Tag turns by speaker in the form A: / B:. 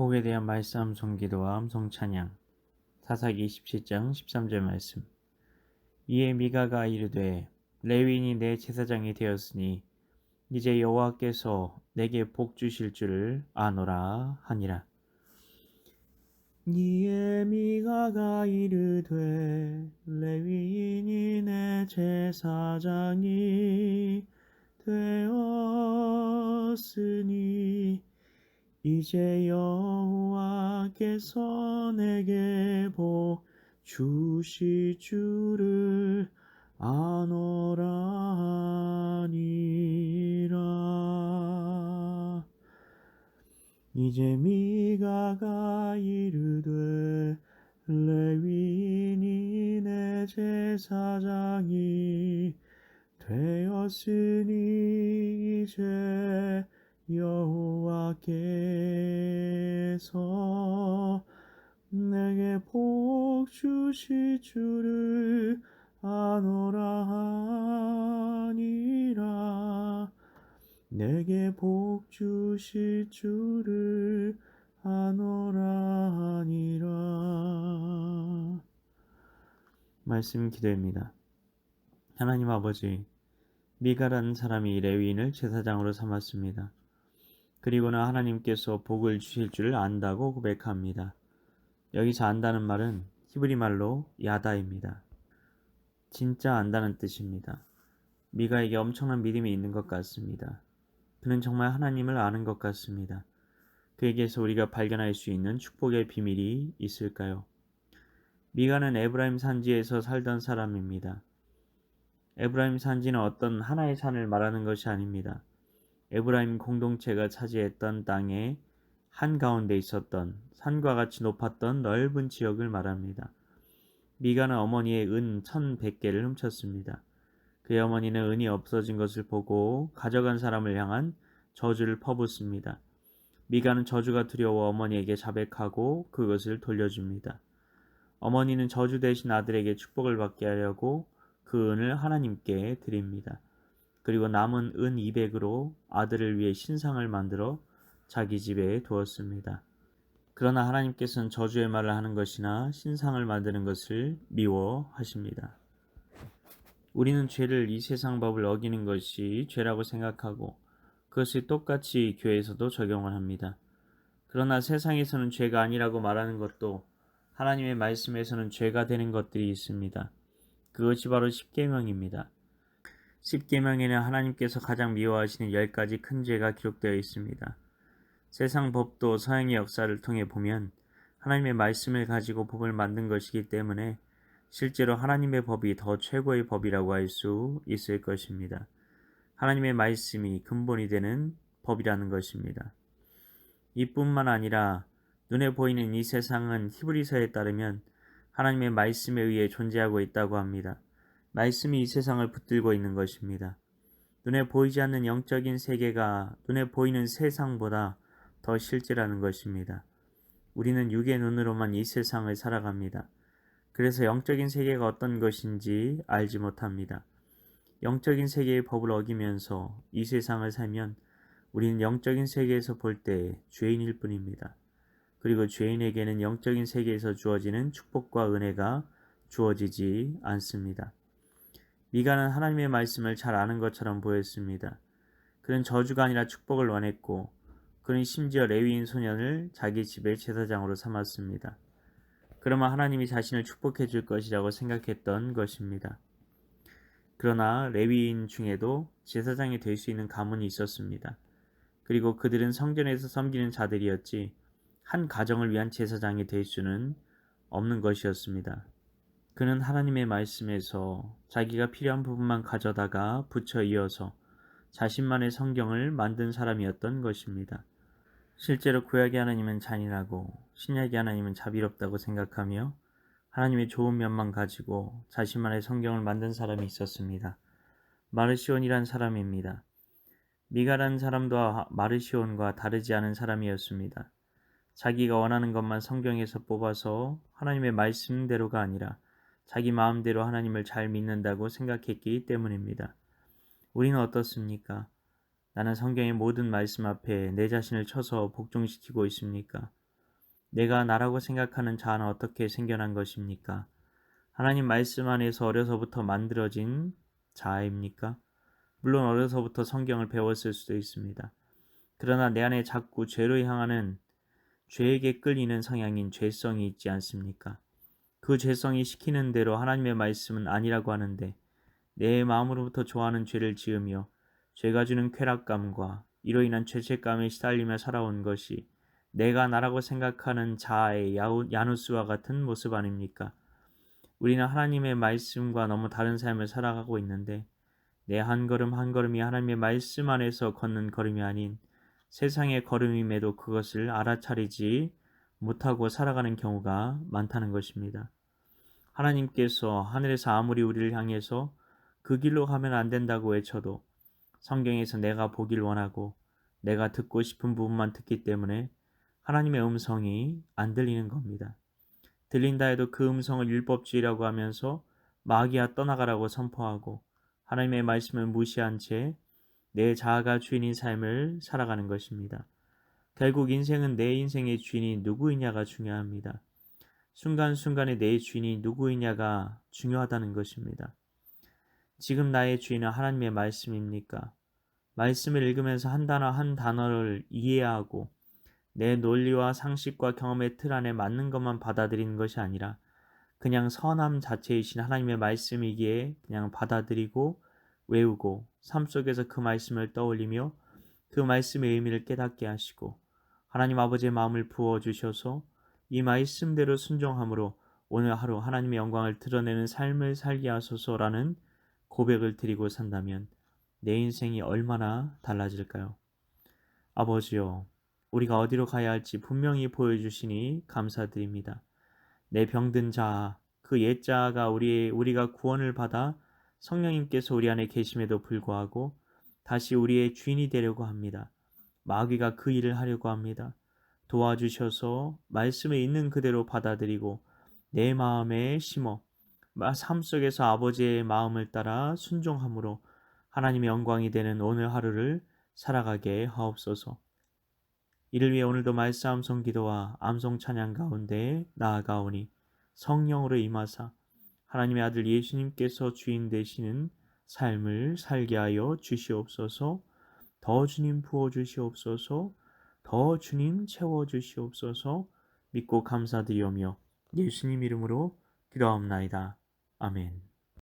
A: 복에 대한 말씀 성기도와 음성 찬양. 사사기 27장 13절 말씀. 이에 미가가 이르되 레위인이 내 제사장이 되었으니 이제 여호와께서 내게 복 주실 줄을 아노라 하니라. 이에 미가가 이르되 레위인이 내 제사장이 되었으니 이제 여호와께서 내게 복 주실 줄을 아노라니라. 이제 미가가 이르되 레위인이 내 제사장이 되었으니 이제 여호와께 서 내게 복 주실 줄을 아노라 하니라 내게 복 주실 줄을 아노라 하니라 말씀 기도입니다. 하나님 아버지 미가라는 사람이 레위인을 제사장으로 삼았습니다. 그리고는 하나님께서 복을 주실 줄을 안다고 고백합니다. 여기서 안다는 말은 히브리 말로 야다입니다. 진짜 안다는 뜻입니다. 미가에게 엄청난 믿음이 있는 것 같습니다. 그는 정말 하나님을 아는 것 같습니다. 그에게서 우리가 발견할 수 있는 축복의 비밀이 있을까요? 미가는 에브라임 산지에서 살던 사람입니다. 에브라임 산지는 어떤 하나의 산을 말하는 것이 아닙니다. 에브라임 공동체가 차지했던 땅의 한가운데 있었던 산과 같이 높았던 넓은 지역을 말합니다. 미가는 어머니의 은 1100개를 훔쳤습니다. 그의 어머니는 은이 없어진 것을 보고 가져간 사람을 향한 저주를 퍼붓습니다. 미가는 저주가 두려워 어머니에게 자백하고 그것을 돌려줍니다. 어머니는 저주 대신 아들에게 축복을 받게 하려고 그 은을 하나님께 드립니다. 그리고 남은 은 200으로 아들을 위해 신상을 만들어 자기 집에 두었습니다. 그러나 하나님께서는 저주의 말을 하는 것이나 신상을 만드는 것을 미워하십니다. 우리는 죄를 이 세상 법을 어기는 것이 죄라고 생각하고 그것을 똑같이 교회에서도 적용을 합니다. 그러나 세상에서는 죄가 아니라고 말하는 것도 하나님의 말씀에서는 죄가 되는 것들이 있습니다. 그것이 바로 십계명입니다. 십계명에는 하나님께서 가장 미워하시는 열 가지 큰 죄가 기록되어 있습니다. 세상 법도 서양의 역사를 통해 보면 하나님의 말씀을 가지고 법을 만든 것이기 때문에 실제로 하나님의 법이 더 최고의 법이라고 할 수 있을 것입니다. 하나님의 말씀이 근본이 되는 법이라는 것입니다. 이뿐만 아니라 눈에 보이는 이 세상은 히브리서에 따르면 하나님의 말씀에 의해 존재하고 있다고 합니다. 말씀이 이 세상을 붙들고 있는 것입니다. 눈에 보이지 않는 영적인 세계가 눈에 보이는 세상보다 더 실제라는 것입니다. 우리는 육의 눈으로만 이 세상을 살아갑니다. 그래서 영적인 세계가 어떤 것인지 알지 못합니다. 영적인 세계의 법을 어기면서 이 세상을 살면 우리는 영적인 세계에서 볼 때 죄인일 뿐입니다. 그리고 죄인에게는 영적인 세계에서 주어지는 축복과 은혜가 주어지지 않습니다. 미가는 하나님의 말씀을 잘 아는 것처럼 보였습니다. 그는 저주가 아니라 축복을 원했고 그는 심지어 레위인 소년을 자기 집의 제사장으로 삼았습니다. 그러면 하나님이 자신을 축복해 줄 것이라고 생각했던 것입니다. 그러나 레위인 중에도 제사장이 될 수 있는 가문이 있었습니다. 그리고 그들은 성전에서 섬기는 자들이었지 한 가정을 위한 제사장이 될 수는 없는 것이었습니다. 그는 하나님의 말씀에서 자기가 필요한 부분만 가져다가 붙여 이어서 자신만의 성경을 만든 사람이었던 것입니다. 실제로 구약의 하나님은 잔인하고 신약의 하나님은 자비롭다고 생각하며 하나님의 좋은 면만 가지고 자신만의 성경을 만든 사람이 있었습니다. 마르시온이란 사람입니다. 미가라는 사람도 마르시온과 다르지 않은 사람이었습니다. 자기가 원하는 것만 성경에서 뽑아서 하나님의 말씀대로가 아니라 자기 마음대로 하나님을 잘 믿는다고 생각했기 때문입니다. 우리는 어떻습니까? 나는 성경의 모든 말씀 앞에 내 자신을 쳐서 복종시키고 있습니까? 내가 나라고 생각하는 자는 어떻게 생겨난 것입니까? 하나님 말씀 안에서 어려서부터 만들어진 자아입니까? 물론 어려서부터 성경을 배웠을 수도 있습니다. 그러나 내 안에 자꾸 죄로 향하는 죄에게 끌리는 성향인 죄성이 있지 않습니까? 그 죄성이 시키는 대로 하나님의 말씀은 아니라고 하는데 내 마음으로부터 좋아하는 죄를 지으며 죄가 주는 쾌락감과 이로 인한 죄책감에 시달리며 살아온 것이 내가 나라고 생각하는 자아의 야누스와 같은 모습 아닙니까? 우리는 하나님의 말씀과 너무 다른 삶을 살아가고 있는데 내 한 걸음 한 걸음이 하나님의 말씀 안에서 걷는 걸음이 아닌 세상의 걸음임에도 그것을 알아차리지 못하고 살아가는 경우가 많다는 것입니다. 하나님께서 하늘에서 아무리 우리를 향해서 그 길로 가면 안 된다고 외쳐도 성경에서 내가 보길 원하고 내가 듣고 싶은 부분만 듣기 때문에 하나님의 음성이 안 들리는 겁니다. 들린다 해도 그 음성을 율법주의라고 하면서 마귀야 떠나가라고 선포하고 하나님의 말씀을 무시한 채 내 자아가 주인인 삶을 살아가는 것입니다. 결국 인생은 내 인생의 주인이 누구이냐가 중요합니다. 순간순간에 내 주인이 누구이냐가 중요하다는 것입니다. 지금 나의 주인은 하나님의 말씀입니까? 말씀을 읽으면서 한 단어 한 단어를 이해하고 내 논리와 상식과 경험의 틀 안에 맞는 것만 받아들이는 것이 아니라 그냥 선함 자체이신 하나님의 말씀이기에 그냥 받아들이고 외우고 삶 속에서 그 말씀을 떠올리며 그 말씀의 의미를 깨닫게 하시고 하나님 아버지의 마음을 부어 주셔서 이 말씀대로 순종함으로 오늘 하루 하나님의 영광을 드러내는 삶을 살게 하소서라는 고백을 드리고 산다면 내 인생이 얼마나 달라질까요? 아버지요, 우리가 어디로 가야 할지 분명히 보여주시니 감사드립니다. 내 병든 자아, 그 옛자아가 우리, 우리가 구원을 받아 성령님께서 우리 안에 계심에도 불구하고 다시 우리의 주인이 되려고 합니다. 마귀가 그 일을 하려고 합니다. 도와주셔서 말씀에 있는 그대로 받아들이고 내 마음에 심어 삶 속에서 아버지의 마음을 따라 순종함으로 하나님의 영광이 되는 오늘 하루를 살아가게 하옵소서. 이를 위해 오늘도 말싸움 성기도와 암송 찬양 가운데 나아가오니 성령으로 임하사 하나님의 아들 예수님께서 주인 되시는 삶을 살게 하여 주시옵소서. 더 주님 부어 주시옵소서. 더 주님 채워 주시옵소서. 믿고 감사드리오며 예수님 이름으로 기도하옵나이다. 아멘.